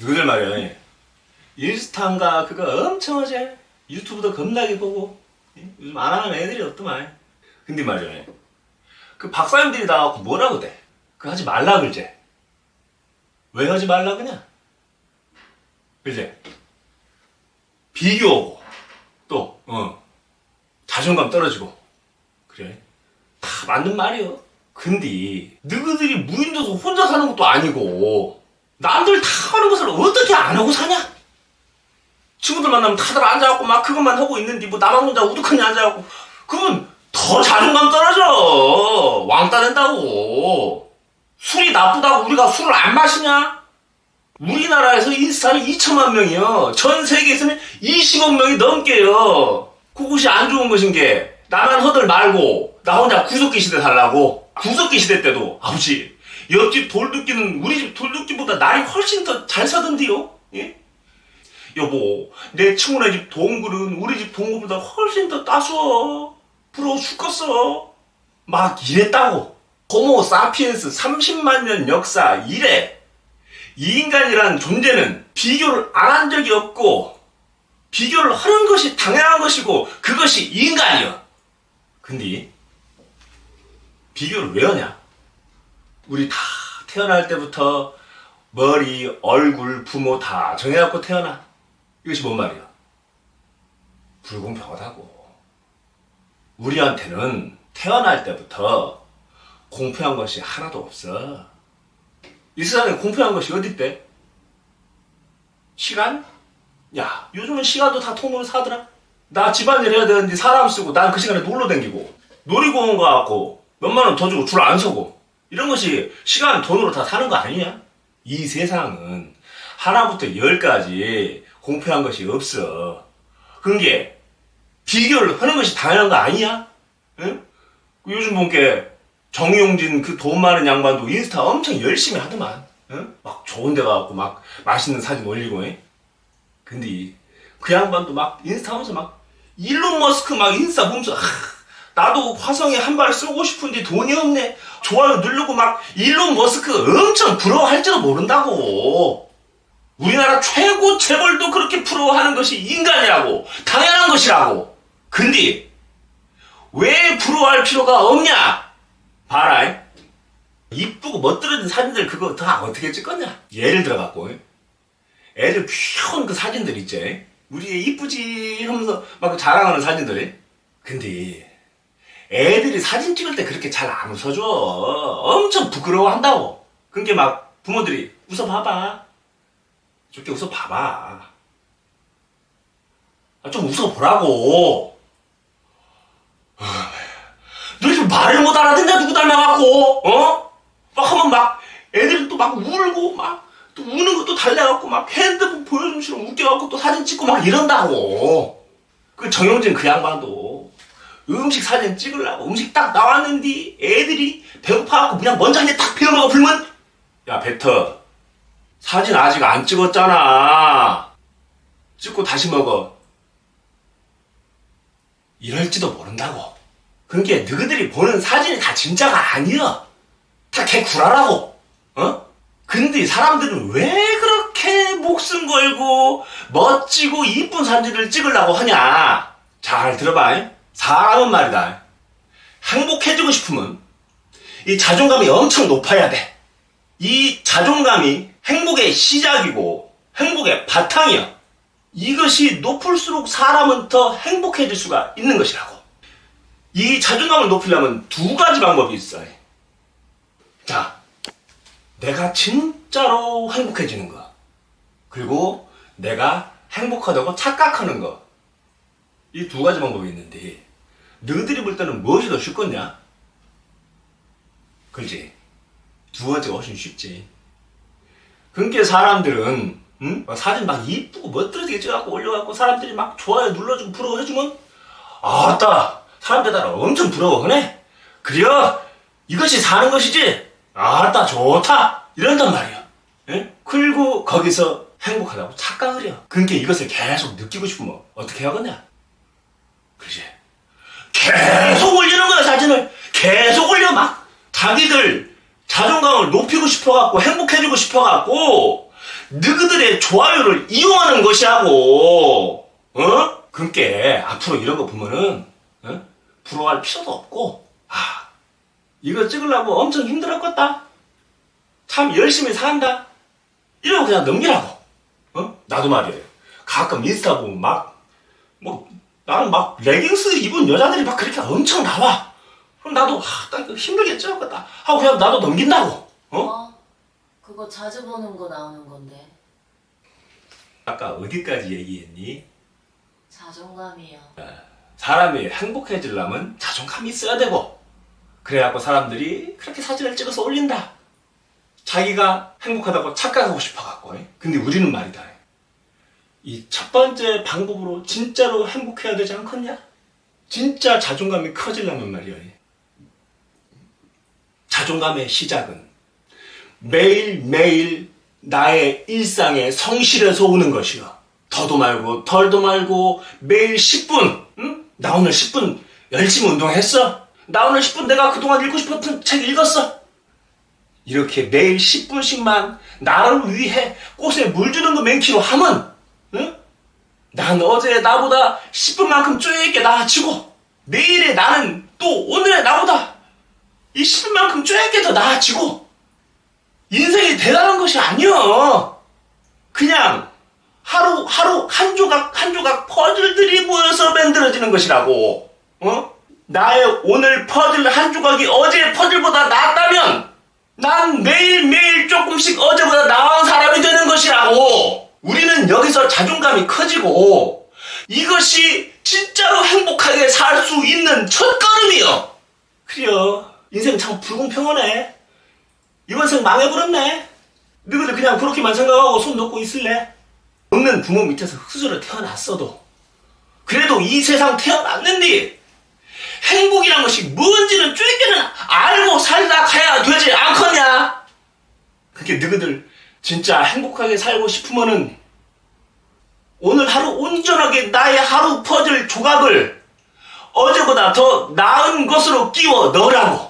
너희들 말이야 인스타인가 그거 엄청 하지 유튜브도 겁나게 보고 예? 요즘 안 하는 애들이 없더만 근데 말이야 그 박사님들이 나와갖고 뭐라고 돼? 그거 하지 말라 그러지 왜 하지 말라 그냐? 그지? 비교하고 또 어, 자존감 떨어지고 그래 다 맞는 말이요 근데 너희들이 무인도에서 혼자 사는 것도 아니고 남들 다 하는 것을 어떻게 안 하고 사냐? 친구들 만나면 다들 앉아갖고 막 그것만 하고 있는데 뭐 나만 혼자 우두커니 앉아갖고 그건 더 자존감 떨어져. 왕따 된다고. 술이 나쁘다고 우리가 술을 안 마시냐? 우리나라에서 인스타는 2천만 명이요. 전 세계에서는 20억 명이 넘게요. 그것이 안 좋은 것인 게 나만 허들 말고 나 혼자 구석기 시대 살라고. 구석기 시대 때도 아버지 옆집 돌둑기는 우리 집 돌둑기보다 날이 훨씬 더 잘 사던데요? 예? 여보 내 친구네 집 동굴은 우리 집 동굴보다 훨씬 더 따스워. 부러워 죽겠어. 막 이랬다고. 호모 사피엔스 30만 년 역사 이래. 이 인간이란 존재는 비교를 안 한 적이 없고 비교를 하는 것이 당연한 것이고 그것이 인간이여. 근데 비교를 왜 하냐 우리 다 태어날 때부터 머리, 얼굴, 부모 다 정해갖고 태어나 이것이 뭔 말이야 불공평하다고 우리한테는 태어날 때부터 공평한 것이 하나도 없어 이 세상에 공평한 것이 어디 있대? 시간? 야, 요즘은 시간도 다 통으로 사더라. 나 집안일 해야 되는데 사람 쓰고 난 그 시간에 놀러 댕기고 놀이공원 가갖고 몇만 원 더 주고 줄 안 서고 이런 것이 시간 돈으로 다 사는 거 아니냐? 이 세상은 하나부터 열까지 공평한 것이 없어. 그게 비교를 하는 것이 당연한 거 아니야? 응? 요즘 본게 정용진 그 돈 많은 양반도 인스타 엄청 열심히 하더만. 응? 막 좋은 데 가갖고 막 맛있는 사진 올리고. 에? 근데 그 양반도 막 인스타 하면서 막 일론 머스크 막 인스타 보면서 하, 나도 화성에 한 발 쏘고 싶은데 돈이 없네. 좋아요 누르고 막 일론 머스크 엄청 부러워할지도 모른다고. 우리나라 최고 재벌도 그렇게 부러워하는 것이 인간이라고. 당연한 것이라고. 근데 왜 부러워할 필요가 없냐? 봐라. 이쁘고 멋들어진 사진들 그거 다 어떻게 찍었냐? 예를 들어갖고 애들 귀여운 그 사진들 있지? 우리 애 이쁘지 하면서 막그 자랑하는 사진들. 근데 애들이 사진 찍을 때 그렇게 잘 안 웃어줘. 엄청 부끄러워한다고. 그러니까 막 부모들이 웃어봐봐. 저렇게 웃어봐봐. 아, 좀 웃어보라고. 너 지금 말을 못 알아듣냐 누구 닮아갖고 어? 막 하면 막 애들이 또막 울고 막 또 우는 것도 달래갖고 막 핸드폰 보여주시면 웃겨갖고 또 사진 찍고 막 이런다고 그 정영진 그 양반도 음식 사진 찍으려고 음식 딱 나왔는데 애들이 배고파갖고 그냥 먼저 한입딱 베어먹어 불면 야 베터 사진 아직 안 찍었잖아 찍고 다시 먹어 이럴지도 모른다고 그러니까 너희들이 보는 사진이 다 진짜가 아니야. 다 개구라라고. 어? 근데 사람들은 왜 그렇게 목숨 걸고 멋지고 이쁜 사진을 찍으려고 하냐? 잘 들어봐. 잉? 사람은 말이다. 행복해지고 싶으면 이 자존감이 엄청 높아야 돼. 이 자존감이 행복의 시작이고 행복의 바탕이야. 이것이 높을수록 사람은 더 행복해질 수가 있는 것이라고. 이 자존감을 높이려면 두 가지 방법이 있어요. 자, 내가 진짜로 행복해지는 거. 그리고 내가 행복하다고 착각하는 거. 이 두 가지 방법이 있는데, 너희들이 볼 때는 무엇이 더 쉽겠냐? 그렇지. 두 번째가 훨씬 쉽지. 그러니까 사람들은, 응? 막 사진 막 이쁘고 멋들어지게 찍어갖고 올려갖고 사람들이 막 좋아요 눌러주고 부러워해주면, 아따! 사람들 따라 엄청 부러워하네. 그래요? 이것이 사는 것이지? 아따 좋다. 이런단 말이야. 예? 그리고 거기서 행복하다고 착각을 해요. 그러니까 이것을 계속 느끼고 싶으면 어떻게 하겠냐? 그지? 계속 올리는 거야 사진을. 계속 올려 막. 자기들 자존감을 높이고 싶어갖고 행복해지고 싶어갖고 너희들의 좋아요를 이용하는 것이라고. 어? 그러니까 앞으로 이런 거 보면은 어? 부러워할 필요도 없고 아 이거 찍으려고 엄청 힘들었겠다. 참 열심히 산다. 이러고 그냥 넘기라고. 어? 나도 말이야. 가끔 인스타 보면 막, 뭐, 나는 막 레깅스 입은 여자들이 막 그렇게 엄청 나와. 그럼 나도, 하, 힘들겠지, 하겠다. 하고 그냥 나도 넘긴다고. 어? 어? 그거 자주 보는 거 나오는 건데 아까 어디까지 얘기했니? 자존감이요. 사람이 행복해지려면 자존감이 있어야 되고, 그래갖고 사람들이 그렇게 사진을 찍어서 올린다. 자기가 행복하다고 착각하고 싶어갖고. 에? 근데 우리는 말이다. 이 첫 번째 방법으로 진짜로 행복해야 되지 않겠냐? 진짜 자존감이 커지려면 말이야. 자존감의 시작은 매일매일 나의 일상에 성실해서 오는 것이요. 더도 말고 덜도 말고 매일 10분, 응? 나 오늘 10분 열심히 운동했어? 나 오늘 10분 내가 그동안 읽고 싶었던 책 읽었어? 이렇게 매일 10분씩만 나를 위해 꽃에 물 주는 거 맨키로 하면, 응? 난 어제 나보다 10분만큼 쪼개게 나아지고, 내일의 나는 또 오늘의 나보다 이 10분만큼 쪼개게 더 나아지고, 인생이 대단한 것이 아니여. 그냥 하루 하루 한 조각 한 조각 퍼즐들이 모여서 만들어지는 것이라고. 어? 나의 오늘 퍼즐 한 조각이 어제 퍼즐보다 낫다면 난 매일매일 조금씩 어제보다 나은 사람이 되는 것이라고. 우리는 여기서 자존감이 커지고 이것이 진짜로 행복하게 살 수 있는 첫걸음이요. 그래요. 인생 참 불공평하네. 이번 생 망해버렸네. 너희들 그냥 그렇게만 생각하고 손 놓고 있을래? 없는 부모 밑에서 흙수저로 태어났어도 그래도 이 세상 태어났는데 행복이란 것이 뭔지는 쬐게는 알고 살다 가야 되지 않겠냐? 그게 너희들 진짜 행복하게 살고 싶으면은 오늘 하루 온전하게 나의 하루 퍼즐 조각을 어제보다 더 나은 것으로 끼워 넣으라고.